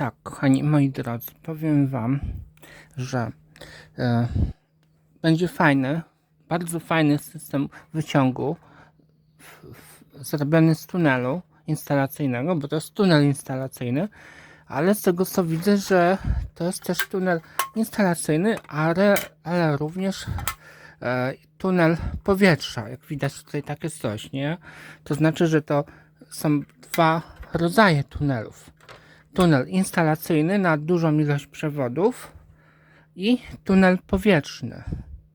Tak, kochani moi drodzy, powiem Wam, że e, będzie fajny, bardzo fajny system wyciągu w, w, zrobiony z tunelu instalacyjnego, bo to jest tunel instalacyjny, ale z tego co widzę, że to jest też tunel instalacyjny, ale, ale również e, tunel powietrza. Jak widać tutaj takie coś, nie? To znaczy, że to są dwa rodzaje tunelów tunel instalacyjny na dużą ilość przewodów i tunel powietrzny.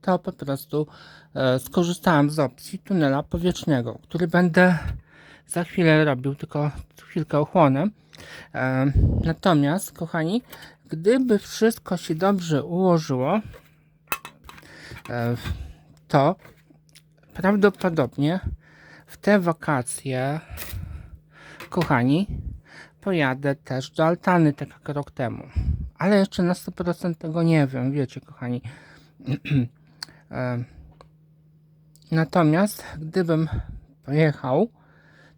To po prostu e, skorzystałem z opcji tunela powietrznego, który będę za chwilę robił, tylko chwilkę ochłonę. E, natomiast, kochani, gdyby wszystko się dobrze ułożyło, e, to prawdopodobnie w te wakacje, kochani, pojadę też do Altany, tak jak rok temu. Ale jeszcze na 100% tego nie wiem, wiecie, kochani. E, Natomiast gdybym pojechał,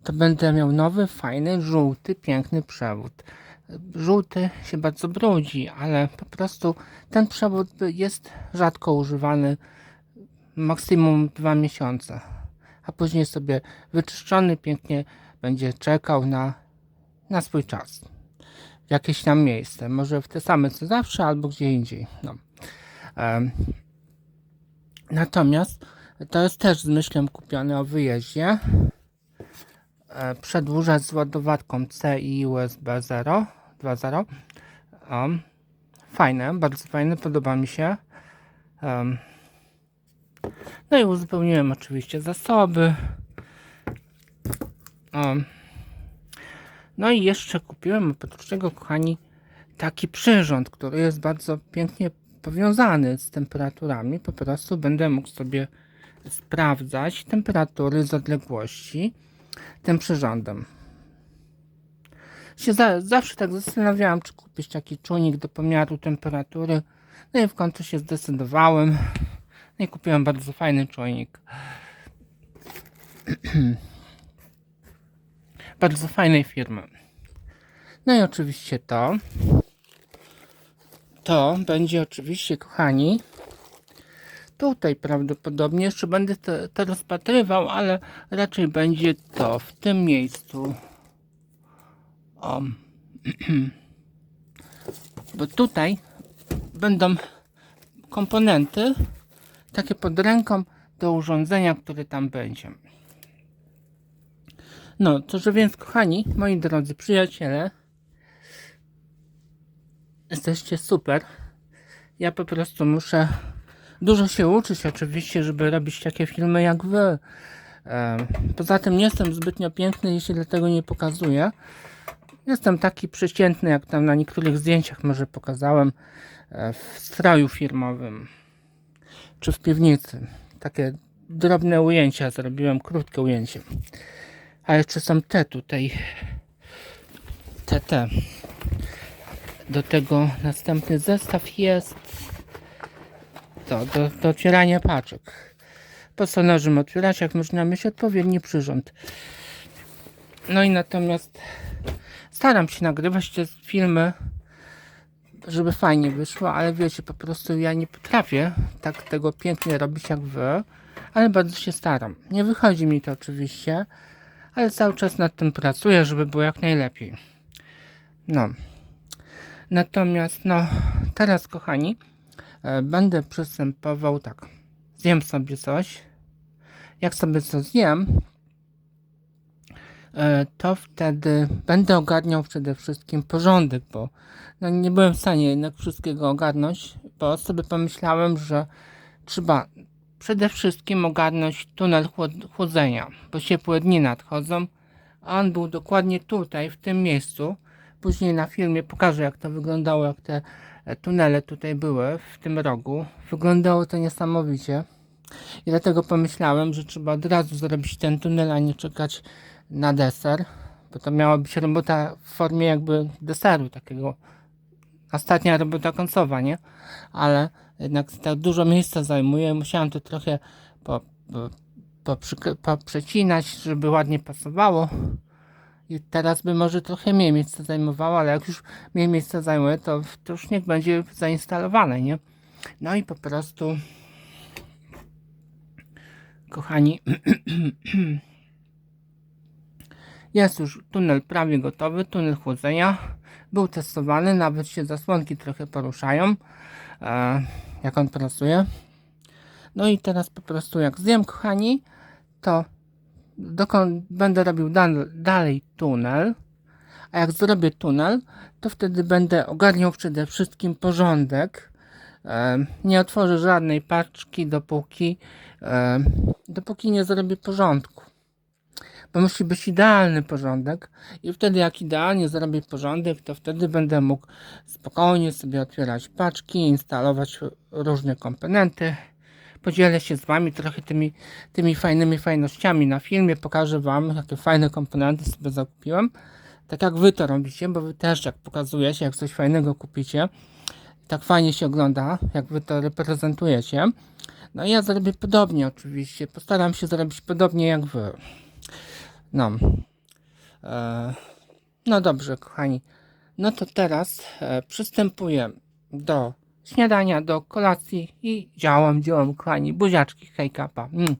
to będę miał nowy, fajny, żółty, piękny przewód. Żółty się bardzo brudzi, ale po prostu ten przewód jest rzadko używany, maksimum dwa miesiące. A później sobie wyczyszczony, pięknie będzie czekał na na swój czas. W jakieś tam miejsce. Może w te same co zawsze, albo gdzie indziej. No. Natomiast to jest też z myślą kupione o wyjeździe. E, przedłużać z ładowarką C i USB 0 2.0. Um, fajne, bardzo fajne, podoba mi się. No i uzupełniłem oczywiście zasoby. Um, no i jeszcze kupiłem oprócz tego, kochani, taki przyrząd, który jest bardzo pięknie powiązany z temperaturami. Po prostu będę mógł sobie sprawdzać temperatury z odległości tym przyrządem. Się za, zawsze tak zastanawiałam, czy kupić taki czujnik do pomiaru temperatury. No i w końcu się zdecydowałem. No i kupiłem bardzo fajny czujnik. bardzo fajnej firmy. No i oczywiście to. To będzie oczywiście, kochani, tutaj prawdopodobnie jeszcze będę to, to rozpatrywał, ale raczej będzie to w tym miejscu. O. Bo tutaj będą komponenty takie pod ręką do urządzenia, które tam będzie. No, to że więc, kochani, moi drodzy przyjaciele, jesteście super. Ja po prostu muszę dużo się uczyć, oczywiście, żeby robić takie filmy jak wy. Poza tym nie jestem zbytnio piękny, jeśli dlatego nie pokazuję. Jestem taki przeciętny, jak tam na niektórych zdjęciach może pokazałem e, w stroju firmowym czy w piwnicy. Takie drobne ujęcia zrobiłem, krótkie ujęcie. A jeszcze są te tutaj. Te, te. Do tego następny zestaw jest. To, do, do otwierania paczek. Po co nożem otwierać, jak można mieć odpowiedni przyrząd. No i natomiast staram się nagrywać te filmy, żeby fajnie wyszło, ale wiecie, po prostu ja nie potrafię tak tego pięknie robić jak wy, ale bardzo się staram. Nie wychodzi mi to oczywiście, ale cały czas nad tym pracuję, żeby było jak najlepiej. No. Natomiast, no, teraz, kochani, e, będę przystępował tak. Zjem sobie coś. Jak sobie coś zjem, e, to wtedy będę ogarniał przede wszystkim porządek, bo no, nie byłem w stanie jednak wszystkiego ogarnąć, bo sobie pomyślałem, że trzeba przede wszystkim ogarnąć tunel chłod- chłodzenia, bo ciepłe dni nadchodzą, a on był dokładnie tutaj, w tym miejscu. Później na filmie pokażę, jak to wyglądało, jak te e, tunele tutaj były, w tym rogu. Wyglądało to niesamowicie. I dlatego pomyślałem, że trzeba od razu zrobić ten tunel, a nie czekać na deser, bo to miała być robota w formie jakby deseru takiego. Ostatnia robota końcowa, nie? Ale jednak tak dużo miejsca zajmuje. Musiałem to trochę po, po, poprzecinać, żeby ładnie pasowało. I teraz by może trochę mniej miejsca zajmowało, ale jak już mniej miejsca zajmuje, to, to już niech będzie zainstalowane, nie? No i po prostu, kochani, jest już tunel prawie gotowy, tunel chłodzenia. Był testowany, nawet się zasłonki trochę poruszają, e, jak on pracuje. No i teraz po prostu jak zjem, kochani, to dokąd będę robił dal, dalej tunel, a jak zrobię tunel, to wtedy będę ogarniał przede wszystkim porządek. E, nie otworzę żadnej paczki, dopóki, e, dopóki nie zrobię porządku. Bo musi być idealny porządek i wtedy jak idealnie zrobię porządek, to wtedy będę mógł spokojnie sobie otwierać paczki, instalować różne komponenty. Podzielę się z Wami trochę tymi, tymi fajnymi fajnościami na filmie, pokażę Wam, jakie fajne komponenty sobie zakupiłem. Tak jak Wy to robicie, bo Wy też jak pokazujecie, jak coś fajnego kupicie, tak fajnie się ogląda, jak Wy to reprezentujecie. No i ja zrobię podobnie oczywiście, postaram się zrobić podobnie jak Wy. No. E, no dobrze, kochani. No to teraz e, przystępuję do śniadania, do kolacji i działam, działam, kochani. Buziaczki, hej kapa. Mm.